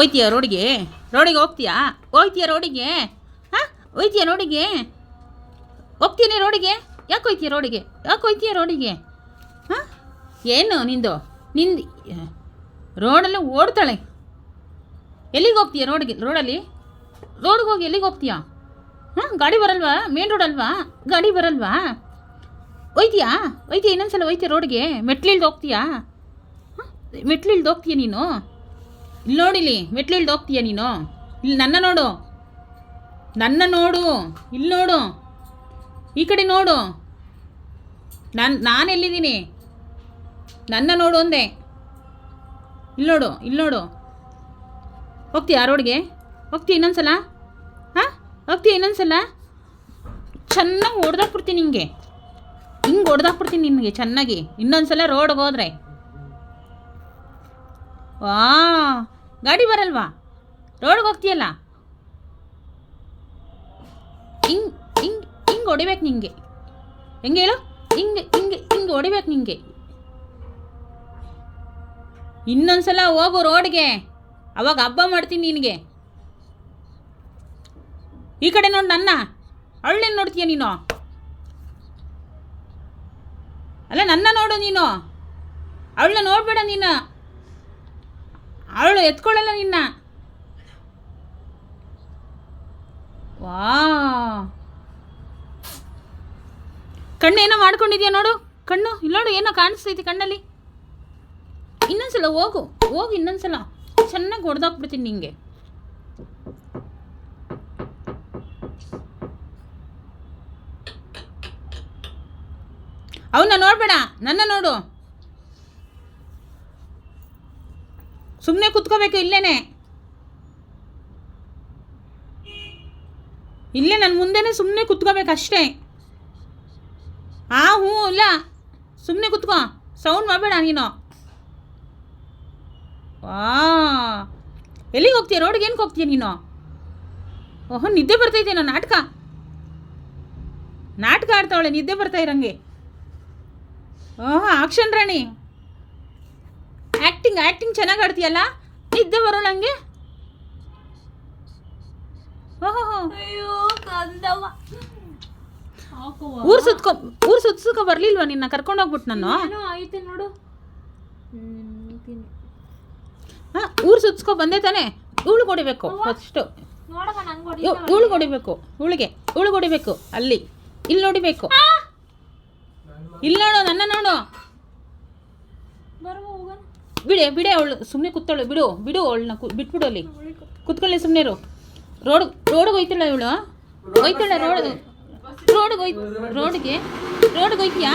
ಹೋಯ್ತೀಯ ರೋಡಿಗೆ ರೋಡಿಗೆ ಹೋಗ್ತೀಯಾ? ಹೋಯ್ತೀಯ ರೋಡಿಗೆ? ಹಾಂ? ಹೋಯ್ತೀಯ ರೋಡಿಗೆ? ಹೋಗ್ತೀನಿ ರೋಡಿಗೆ. ಯಾಕೆ ಹೋಯ್ತೀಯ ರೋಡಿಗೆ? ಯಾಕೆ ಹೋಯ್ತೀಯ ರೋಡಿಗೆ? ಹಾಂ? ಏನು ನಿಂದು? ನಿಂದು, ರೋಡಲ್ಲಿ ಓಡ್ತಾಳೆ. ಎಲ್ಲಿಗೆ ಹೋಗ್ತೀಯ ರೋಡಿಗೆ, ರೋಡಲ್ಲಿ? ರೋಡ್ಗೆ ಹೋಗಿ ಎಲ್ಲಿಗೆ ಹೋಗ್ತೀಯಾ? ಹಾಂ? ಗಾಡಿ ಬರಲ್ವಾ? ಮೇನ್ ರೋಡ್ ಅಲ್ವಾ? ಗಾಡಿ ಬರಲ್ವಾ? ಒಯ್ತೀಯಾ ಒಯ್ತೀಯ ಇನ್ನೊಂದ್ಸಲ ಒಯ್ತೀಯ ರೋಡ್ಗೆ, ಮೆಟ್ಲಿಲ್ದು ಹೋಗ್ತೀಯಾ? ಹಾಂ? ಮೆಟ್ಲಿಲ್ದು ಹೋಗ್ತೀಯ ನೀನು? ಇಲ್ಲಿ ನೋಡಿಲಿ ಮೆಟ್ಲಿಲ್ದು ಹೋಗ್ತೀಯ ನೀನು? ಇಲ್ಲಿ ನನ್ನ ನೋಡು. ನನ್ನ ನೋಡು. ಇಲ್ಲಿ ನೋಡು. ಈ ಕಡೆ ನೋಡು. ನಾನು ನಾನು ಎಲ್ಲಿದ್ದೀನಿ? ನನ್ನ ನೋಡು ಒಂದೇ ಇಲ್ಲಿ ನೋಡು ಇಲ್ಲಿ ನೋಡು. ಹೋಗ್ತೀಯಾ ರೋಡ್ಗೆ? ಹೋಗ್ತೀಯ ಇನ್ನೊಂದ್ಸಲ? ಹಾಂ? ಹೋಗ್ತೀಯ ಇನ್ನೊಂದ್ಸಲ? ಚೆನ್ನಾಗಿ ಹೊಡೆದಾಕ್ಬಿಡ್ತೀನಿ ನಿಮಗೆ ಹಿಂಗೆ ಹೊಡೆದಾಕ್ಬಿಡ್ತೀನಿ ನಿನಗೆ ಚೆನ್ನಾಗಿ. ಇನ್ನೊಂದ್ಸಲ ರೋಡ್ಗೆ ಹೋದ್ರೆ. ವಾ ಗಾಡಿ ಬರಲ್ವಾ? ರೋಡ್ಗೆ ಹೋಗ್ತೀಯಲ್ಲ? ಹಿಂಗೆ ಹಿಂಗೆ ಹಿಂಗೆ ಹೊಡಿಬೇಕು ನಿಂಗೆ. ಹೆಂಗೆ ಹೇಳು? ಹಿಂಗೆ ಹಿಂಗೆ ಹಿಂಗೆ ಹೊಡಿಬೇಕು ನಿಂಗೆ. ಇನ್ನೊಂದ್ಸಲ ಹೋಗು ರೋಡ್ಗೆ. ಅವಾಗ ಹಬ್ಬ ಮಾಡ್ತೀನಿ ನಿನಗೆ. ಈ ಕಡೆ ನೋಡಿ ನನ್ನ. ಅವಳನ್ನೇನು ನೋಡ್ತೀಯ ನೀನು? ಅಲ್ಲ ನನ್ನ ನೋಡು ನೀನು. ಅವಳನ್ನ ನೋಡ್ಬೇಡ ನೀನು. ಅವಳು ಎತ್ಕೊಳ್ಳಲ್ಲ ನಿನ್ನ. ವಾ ಏನೋ ಮಾಡ್ಕೊಂಡಿದ್ಯಾ ನೋಡು. ಕಣ್ಣು ಇಲ್ಲೋಡು ನೋಡು, ಏನೋ ಕಾಣಿಸ್ತೈತಿ ಕಣ್ಣಲ್ಲಿ. ಇನ್ನೊಂದ್ಸಲ ಹೋಗು ಹೋಗು ಇನ್ನೊಂದ್ಸಲ. ಚೆನ್ನಾಗಿ ಹೊಡೆದಾಕ್ಬಿಡ್ತೀನಿ ನಿಂಗೆ. ಅವನ್ನ ನೋಡ್ಬೇಡ, ನನ್ನ ನೋಡು. ಸುಮ್ಮನೆ ಕುತ್ಕೋಬೇಕು, ಇಲ್ಲೇನೆ. ಇಲ್ಲೇ ನನ್ನ ಮುಂದೆನೇ ಸುಮ್ಮನೆ ಕುತ್ಕೋಬೇಕು ಅಷ್ಟೇ. ಆ ಹ್ಞೂ ಇಲ್ಲ. ಸುಮ್ಮನೆ ಕುತ್ಕೋ. ಸೌಂಡ್ ಮಾಡಬೇಡ ನೀನು. ವಾ ಎಲ್ಲಿಗೆ ಹೋಗ್ತೀಯ? ರೋಡ್ಗೆ ಏನಕ್ಕೆ ಹೋಗ್ತೀಯ ನೀನು? ಓಹೋ, ನಿದ್ದೆ ಬರ್ತೈತೇನೋ ನಾಟಕ. ನಾಟಕ ಆಡ್ತಾವಳೆ, ನಿದ್ದೆ ಬರ್ತಾ ಇರಂಗೆ ಓಹೋ, ಆಕ್ಷನ್ ರಾಣಿ. ಆ್ಯಕ್ಟಿಂಗ್ ಆ್ಯಕ್ಟಿಂಗ್ ಚೆನ್ನಾಗಿ ಆಡ್ತೀಯಲ್ಲ? ನಿದ್ದೆ ಬರೋಣಂಗೆ ಓಹೋ ಅಯ್ಯೋ ಕಂದವ ಊರು ಸುತ್ಕೊ ಊರು ಸುತ್ಸ್ಕೊ ಬರ್ಲಿಲ್ವಾ ನಿನ್ನ? ಕರ್ಕೊಂಡು ಹೋಗ್ಬಿಟ್ಟು ನಾನು. ಏನೋ ನೋಡು. ಹಾಂ ಊರು ಸುತ್ಸ್ಕೊ ಬಂದೆ ತಾನೆ? ಇವಳು ಹೊಡಿಬೇಕು ಫಸ್ಟು ಇವಳು ಹೊಡಿಬೇಕು ಇವಳಿಗೆ ಇವಳು ಹೊಡಿಬೇಕು ಅಲ್ಲಿ. ಇಲ್ಲಿ ನೋಡಿಬೇಕು ಇಲ್ಲಿ ನೋಡು ನನ್ನ ನೋಡು. ಬಿಡೆ ಬಿಡೆ ಅವಳು. ಸುಮ್ಮನೆ ಕೂತಾಳು ಬಿಡು ಬಿಡು ಅವಳನ್ನ ಬಿಟ್ಬಿಡು ಅಲ್ಲಿ ಕುತ್ಕೊಳ್ಳಿ ಸುಮ್ಮನೆ ಇರು. ರೋಡ್, ರೋಡ್ಗೆ ಹೋಯ್ತಾಳ ಇವಳು. ಹೋಯ್ತಾಳೆ ರೋಡ್. ರೋಡ್ಗೆ ಹೋಯ್ ರೋಡ್ಗೆ ರೋಡ್ಗೆ ಹೋಯ್ತೀಯಾ?